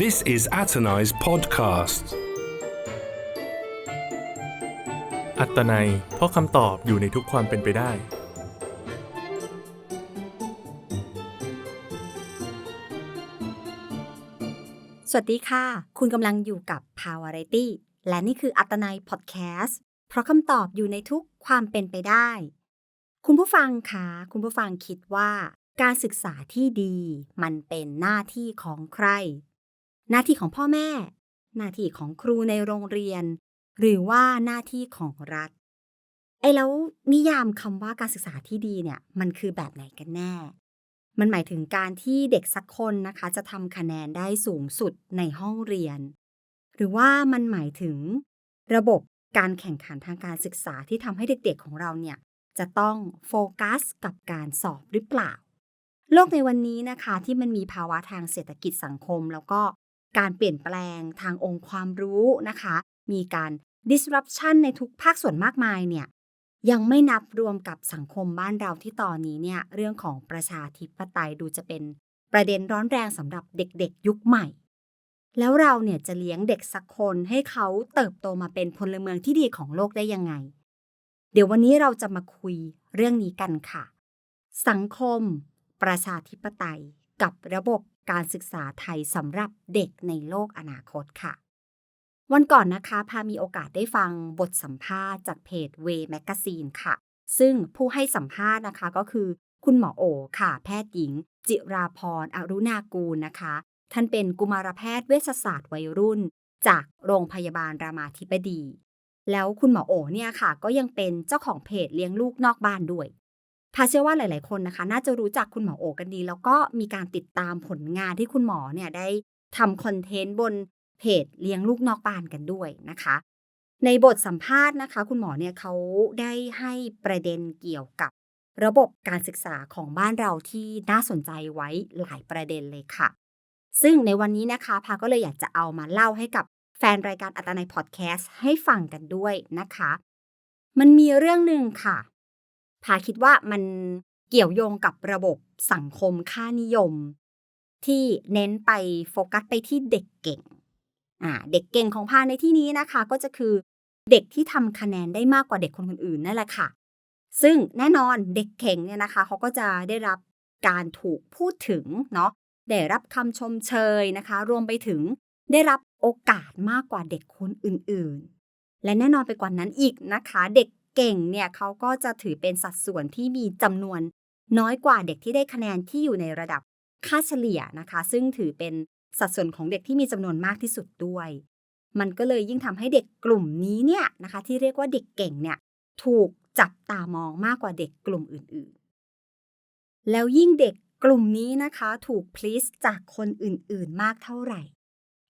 This is Atanai's podcast. อัตนัยเพราะคำตอบอยู่ในทุกความเป็นไปได้ สวัสดีค่ะ คุณกำลังอยู่กับ p o w e r i t y และนี่คืออัตนายพอดแคสต์เพราะคำตอบอยู่ในทุกความเป็นไปได้ คุณผู้ฟังคะคุณผู้ฟังคิดว่า การศึกษาที่ดี มันเป็นหน้าที่ของใคร หน้าที่ของพ่อแม่ หน้าที่ของครูในโรงเรียน หรือว่าหน้าที่ของรัฐไอ้แล้วนิยามคำว่าการศึกษาที่ดีเนี่ย มันคือแบบไหนกันแน่ มันหมายถึงการที่เด็กสักคนนะคะ จะทำคะแนนได้สูงสุดในห้องเรียน หรือว่ามันหมายถึง ระบบการแข่งขันทางการศึกษาที่ทำให้เด็กๆของเราเนี่ย จะต้องโฟกัสกับการสอบหรือเปล่า โลกในวันนี้นะคะที่มันมีภาวะทางเศรษฐกิจสังคม แล้วก็ การเปลี่ยนแปลงทางองค์ความรู้นะคะ มีการ disruption ในทุกภาคส่วนมากมายเนี่ยยังไม่นับรวมกับสังคมบ้านเราที่ตอนนี้เนี่ยเรื่องของประชาธิปไตยดูจะเป็นประเด็นร้อนแรงสำหรับเด็กๆ ยุคใหม่ แล้วเราเนี่ยจะเลี้ยงเด็กสักคนให้เขาเติบโตมาเป็นพลเมืองที่ดีของโลกได้ยังไง เดี๋ยววันนี้เราจะมาคุยเรื่องนี้กันค่ะ สังคม ประชาธิปไตย กับระบบการศึกษาไทยสำหรับเด็กในโลกอนาคตค่ะ วันก่อนนะคะพามีโอกาสได้ฟังบทสัมภาษณ์จากเพจเวแมกซีนค่ะ ซึ่งผู้ให้สัมภาษณ์นะคะก็คือ คุณหมอโอค่ะ แพทย์หญิง จิราพรอรุณากูลนะคะ ท่านเป็นกุมารแพทย์เวชศาสตร์วัยรุ่น จากโรงพยาบาลรามาธิบดี แล้วคุณหมอโอเนี่ยค่ะ ก็ยังเป็นเจ้าของเพจเลี้ยงลูกนอกบ้านด้วย พาเชื่อว่าหลาย ๆ คนนะคะ น่าจะรู้จักคุณหมอโอกันดี แล้วก็มีการติดตามผลงานที่คุณหมอเนี่ยได้ทำคอนเทนต์บนเพจเลี้ยงลูกนอกบ้านกันด้วยนะคะ ในบทสัมภาษณ์นะคะ คุณหมอเนี่ยเขาได้ให้ประเด็นเกี่ยวกับระบบการศึกษาของบ้านเราที่น่าสนใจไว้หลายประเด็นเลยค่ะ ซึ่งในวันนี้นะคะ พาก็เลยอยากจะเอามาเล่าให้กับแฟนรายการอัตนัยพอดแคสต์ให้ฟังกันด้วยนะคะ มันมีเรื่องหนึ่งค่ะ พาคิดว่ามันเกี่ยวโยงกับระบบสังคมค่านิยม ที่เน้นไปโฟกัสไปที่เด็กเก่งอ่าเด็กเก่งของพาในที่นี้นะคะ ก็จะคือเด็กที่ทำคะแนนได้มากกว่าเด็กคนอื่นนั่นแหละค่ะ ซึ่งแน่นอนเด็กเก่งเนี่ยนะคะเขาก็จะได้รับการถูกพูดถึงเนาะได้รับคำชมเชยนะคะ รวมไปถึงได้รับโอกาสมากกว่าเด็กคนอื่น ๆ และแน่นอนไปกว่านั้นอีกนะคะ เด็ก เก่งเนี่ยเขาก็จะถือเป็นสัดส่วนที่มีจำนวนน้อยกว่าเด็กที่ได้คะแนนที่อยู่ในระดับค่าเฉลี่ยนะคะ ซึ่งถือเป็นสัดส่วนของเด็กที่มีจำนวนมากที่สุดด้วย มันก็เลยยิ่งทำให้เด็กกลุ่มนี้เนี่ยนะคะ ที่เรียกว่าเด็กเก่งเนี่ยถูกจับตามองมากกว่าเด็กกลุ่มอื่นๆ แล้วยิ่งเด็กกลุ่มนี้นะคะถูกพลีสจากคนอื่นๆ มากเท่าไหร่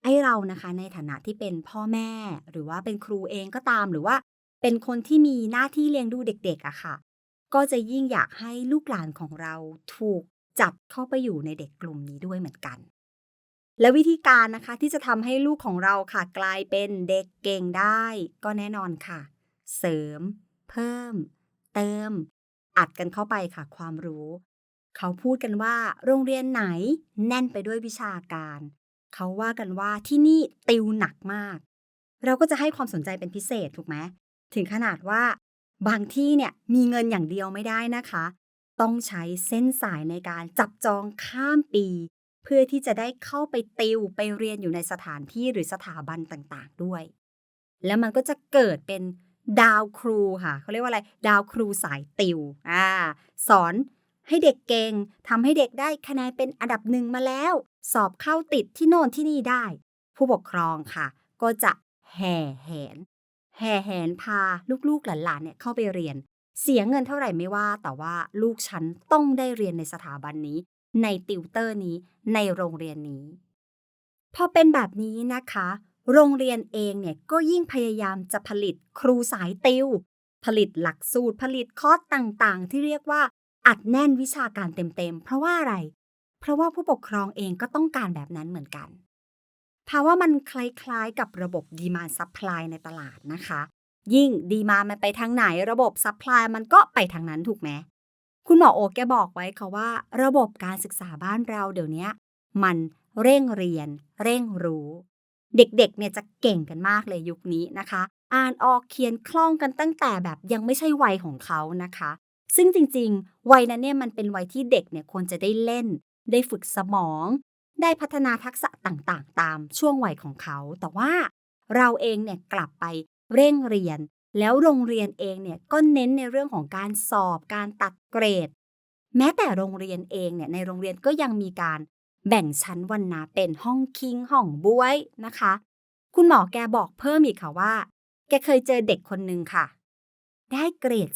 ไอเรานะคะในฐานะที่เป็นพ่อแม่หรือว่าเป็นครูเองก็ตามหรือว่า เป็นคนที่มีหน้าที่เลี้ยงดูเด็กๆอะค่ะ ก็จะยิ่งอยากให้ลูกหลานของเราถูกจับเข้าไปอยู่ในเด็กกลุ่มนี้ด้วยเหมือนกัน และวิธีการนะคะที่จะทำให้ลูกของเราค่ะกลายเป็นเด็กเก่งได้ ก็แน่นอนค่ะ เสริม เพิ่ม เติม อัดกันเข้าไปค่ะความรู้ เขาพูดกันว่า โรงเรียนไหนแน่นไปด้วยวิชาการ เขาว่ากันว่าที่นี่ติวหนักมาก เราก็จะให้ความสนใจเป็นพิเศษถูกไหม ถึงขนาดว่าบางที่เนี่ยมีเงินอย่างเดียวไม่ได้นะคะ ต้องใช้เส้นสายในการจับจองข้ามปี เพื่อที่จะได้เข้าไปติวไปเรียนอยู่ในสถานที่หรือสถาบันต่างๆด้วย แล้วมันก็จะเกิดเป็นดาวครูค่ะเขาเรียกว่าอะไรดาวครูสายติวอ่าสอนให้เด็กเก่งทำให้เด็กได้คะแนนเป็นอันดับหนึ่งมาแล้ว สอบเข้าติดที่โน่นที่นี่ได้ ผู้ปกครองค่ะ ก็จะแห่แหน แห่แหนพาลูกๆหลานๆเนี่ยเข้าไปเรียน เสียเงินเท่าไหร่ไม่ว่า แต่ว่าลูกฉันต้องได้เรียนในสถาบันนี้ ในติวเตอร์นี้ในโรงเรียนนี้พอเป็นแบบนี้นะคะ โรงเรียนเองเนี่ยก็ยิ่งพยายามจะผลิตครูสายติว ผลิตหลักสูตรผลิตคอร์สต่างๆ ที่เรียกว่าอัดแน่นวิชาการเต็มๆ เพราะว่าอะไร เพราะว่าผู้ปกครองเองก็ต้องการแบบนั้นเหมือนกัน ภาวะมันคล้ายๆ กับระบบดีมาซัพพลายในตลาดนะคะ ยิ่งดีมามันไปทางไหนระบบซัพพลายมันก็ไปทางนั้นถูกไหมคุณหมอโอแกบอกไว้ค่ะว่า ระบบการศึกษาบ้านเราเดี๋ยวนี้มันเร่งเรียน เร่งรู้ เด็กๆเนี่ยจะเก่งกันมากเลยยุคนี้นะคะ อ่านออกเขียนคล่องกันตั้งแต่แบบยังไม่ใช่วัยของเขานะคะ ซึ่งจริงๆ วัยนั้นเนี่ยมันเป็นวัยที่เด็กเนี่ยควรจะได้เล่น ได้ฝึกสมอง ได้พัฒนาทักษะต่างๆ ตามช่วงวัยของเขา แต่ว่าเราเองเนี่ยกลับไปเร่งเรียน แล้วโรงเรียนเองเนี่ยก็เน้นในเรื่องของการสอบการตัดเกรด แม้แต่โรงเรียนเองเนี่ยในโรงเรียนก็ยังมีการแบ่งชั้นวรรณะเป็นห้องคิงห้องบวยนะคะ คุณหมอแกบอกเพิ่มอีกค่ะว่า แกเคยเจอเด็กคนหนึ่งค่ะ ได้เกรด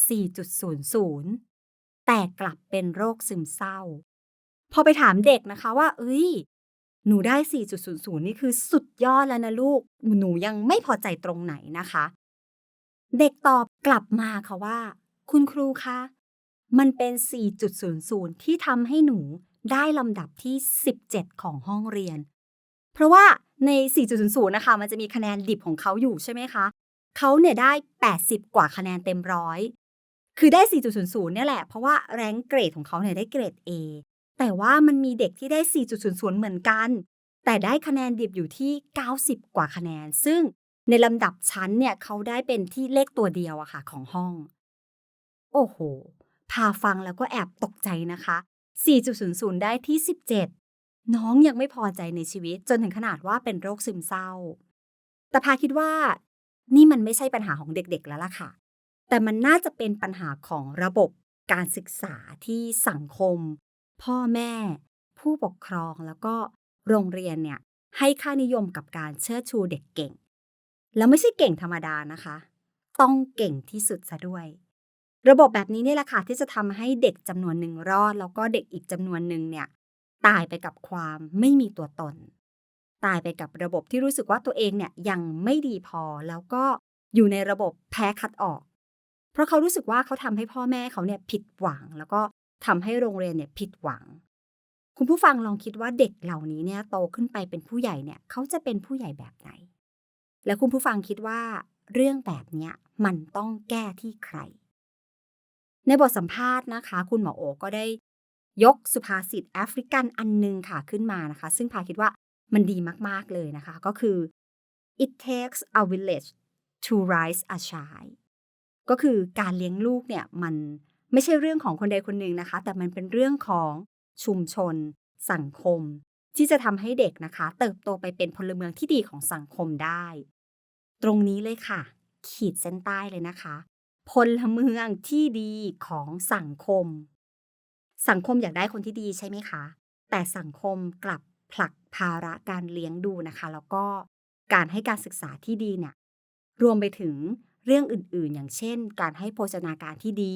4.00 แต่กลับเป็นโรคซึมเศร้า พอไปถามเด็กนะคะว่า เอ้ย หนูได้ 4.00 นี่คือสุดยอดแล้วนะลูก หนูยังไม่พอใจตรงไหนนะคะ เด็กตอบกลับมาค่ะว่า คุณครูคะ มันเป็น 4.00 ที่ทำให้หนูได้ลำดับที่ 17 ของห้องเรียน เพราะว่าใน 4.00 นะคะ มันจะมีคะแนนดิบของเขาอยู่ใช่ไหมคะ เขาเนี่ยได้ 80 กว่าคะแนนเต็มร้อย คือได้ 4.00 เนี่ยแหละ เพราะว่าแรงเกรดของเขาเนี่ยได้เกรด A แต่ว่ามันมีเด็กที่ได้ 4.00 เหมือนกัน แต่ได้คะแนนดิบอยู่ที่ 90 กว่าคะแนน ซึ่งในลำดับชั้นเนี่ยเขาได้เป็นที่เลขตัวเดียวอะค่ะของห้อง โอ้โห พาฟังแล้วก็แอบตกใจนะคะ 4.00 ได้ที่ 17 น้องยังไม่พอใจในชีวิต จนถึงขนาดว่าเป็นโรคซึมเศร้า แต่พาคิดว่า นี่มันไม่ใช่ปัญหาของเด็กๆแล้วล่ะค่ะ แต่มันน่าจะเป็นปัญหาของระบบการศึกษาที่สังคม พ่อแม่ ผู้ปกครองแล้วก็โรงเรียนเนี่ยให้ค่านิยมกับการเชิดชูเด็กเก่ง แล้วไม่ใช่เก่งธรรมดานะคะ ต้องเก่งที่สุดซะด้วย ระบบแบบนี้เนี่ยแหละค่ะที่จะทำให้เด็กจำนวนหนึ่งรอด แล้วก็เด็กอีกจำนวนหนึ่งเนี่ยตายไปกับความไม่มีตัวตน ตายไปกับระบบที่รู้สึกว่าตัวเองเนี่ยยังไม่ดีพอแล้วก็อยู่ในระบบแพ้คัดออก เพราะเขารู้สึกว่าเขาทำให้พ่อแม่เขาเนี่ยผิดหวังแล้วก็ ทำให้โรงเรียนเนี่ยผิดหวัง คุณผู้ฟังลองคิดว่าเด็กเหล่านี้เนี่ยโตขึ้นไปเป็นผู้ใหญ่เนี่ยเขาจะเป็นผู้ใหญ่แบบไหน แล้วคุณผู้ฟังคิดว่าเรื่องแบบเนี้ยมันต้องแก้ที่ใคร ในบทสัมภาษณ์นะคะ คุณหมอโอก็ได้ยกสุภาษิตแอฟริกันอันหนึงค่ะขึ้นมานะคะ ซึ่งพาคิดว่ามันดีมาก ๆ เลยนะคะ ก็คือ it takes a village to raise a child ก็คือการเลี้ยงลูกเนี่ยมัน ไม่ใช่เรื่องของคนใดคนหนึ่งนะคะ แต่มันเป็นเรื่องของชุมชน สังคม ที่จะทำให้เด็กนะคะ เติบโตไปเป็นพลเมืองที่ดีของสังคมได้ ตรงนี้เลยค่ะ ขีดเส้นใต้เลยนะคะ พลเมืองที่ดีของสังคม สังคมอยากได้คนที่ดีใช่ไหมคะ แต่สังคมกลับผลักภาระการเลี้ยงดูนะคะ แล้วก็การให้การศึกษาที่ดีเนี่ยรวมไปถึงเรื่องอื่นๆ อย่างเช่น การให้โภชนาการที่ดี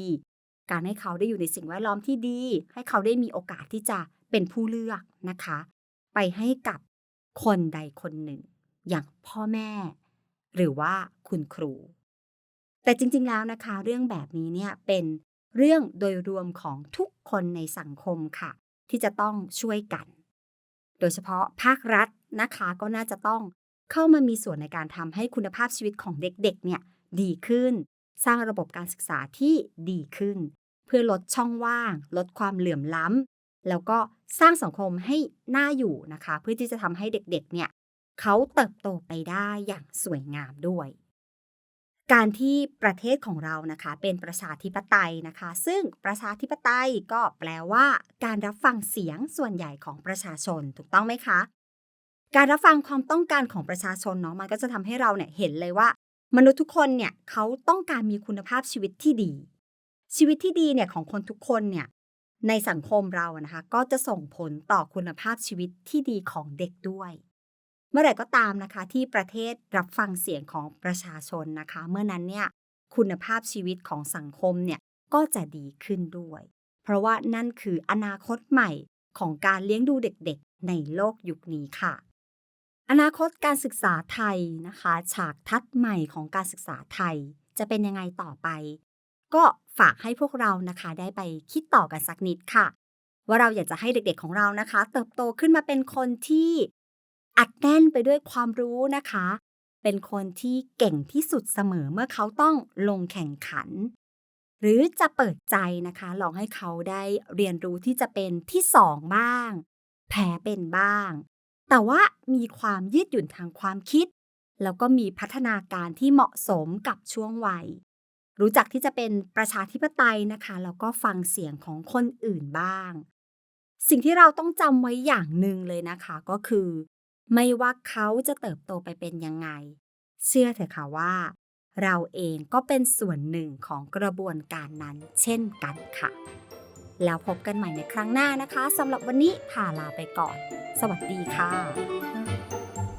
การให้เขาได้อยู่ในสิ่งแวดล้อมที่ดี ให้เขาได้มีโอกาสที่จะเป็นผู้เลือกนะคะ ไปให้กับคนใดคนหนึ่ง อย่างพ่อแม่ หรือว่าคุณครู แต่จริงๆแล้วนะคะ เรื่องแบบนี้เนี่ยเป็นเรื่องโดยรวมของทุกคนในสังคมค่ะ ที่จะต้องช่วยกัน โดยเฉพาะภาครัฐนะคะก็น่าจะต้องเข้ามามีส่วนในการทำให้คุณภาพชีวิตของเด็กๆเนี่ยดีขึ้น สร้างระบบการศึกษาที่ดีขึ้น เพื่อลดช่องว่าง ลดความเหลื่อมล้ำ แล้วก็สร้างสังคมให้น่าอยู่นะคะ เพื่อที่จะทำให้เด็กๆเนี่ยเขาเติบโตไปได้อย่างสวยงามด้วย การที่ประเทศของเรานะคะเป็นประชาธิปไตยนะคะ ซึ่งประชาธิปไตยก็แปลว่า การรับฟังเสียงส่วนใหญ่ของประชาชนถูกต้องไหมคะการรับฟังความต้องการของประชาชนเนาะมันก็จะทำให้เราเนี่ยเห็นเลยว่า มนุษย์ทุกคนเนี่ยเขาต้องการมีคุณภาพชีวิตที่ดี ชีวิตที่ดีเนี่ยของคนทุกคนเนี่ยในสังคมเรานะคะก็จะส่งผลต่อคุณภาพชีวิตที่ดีของเด็กด้วย เมื่อไหร่ก็ตามนะคะที่ประเทศรับฟังเสียงของประชาชนนะคะ เมื่อนั้นเนี่ยคุณภาพชีวิตของสังคมเนี่ยก็จะดีขึ้นด้วย เพราะว่านั่นคืออนาคตใหม่ของการเลี้ยงดูเด็กๆ ในโลกยุคนี้ค่ะ อนาคตการศึกษาไทยนะคะ ฉากทัดใหม่ของการศึกษาไทยจะเป็นยังไงต่อไป ก็ฝากให้พวกเรานะคะได้ไปคิดต่อกันสักนิดค่ะ ว่าเราอยากจะให้เด็กๆของเรานะคะ เติบโตขึ้นมาเป็นคนที่อัดแน่นไปด้วยความรู้นะคะ เป็นคนที่เก่งที่สุดเสมอเมื่อเขาต้องลงแข่งขัน หรือจะเปิดใจนะคะ ลองให้เขาได้เรียนรู้ที่จะเป็นที่สองบ้าง แพ้เป็นบ้าง แต่ว่ามีความยืดหยุ่นทางความคิด แล้วก็มีพัฒนาการที่เหมาะสมกับช่วงวัย รู้จักที่จะเป็นประชาธิปไตยนะคะ แล้วก็ฟังเสียงของคนอื่นบ้าง สิ่งที่เราต้องจำไว้อย่างหนึ่งเลยนะคะก็คือ ไม่ว่าเขาจะเติบโตไปเป็นยังไง เชื่อเถอะค่ะว่า เราเองก็เป็นส่วนหนึ่งของกระบวนการนั้นเช่นกันค่ะ แล้วพบกันใหม่ในครั้งหน้านะคะสำหรับวันนี้พาลาไปก่อน สวัสดีค่ะ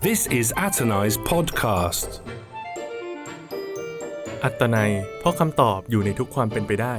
This is Atanai's podcast. อัตนัยเพราะคำตอบอยู่ในทุกความเป็นไปได้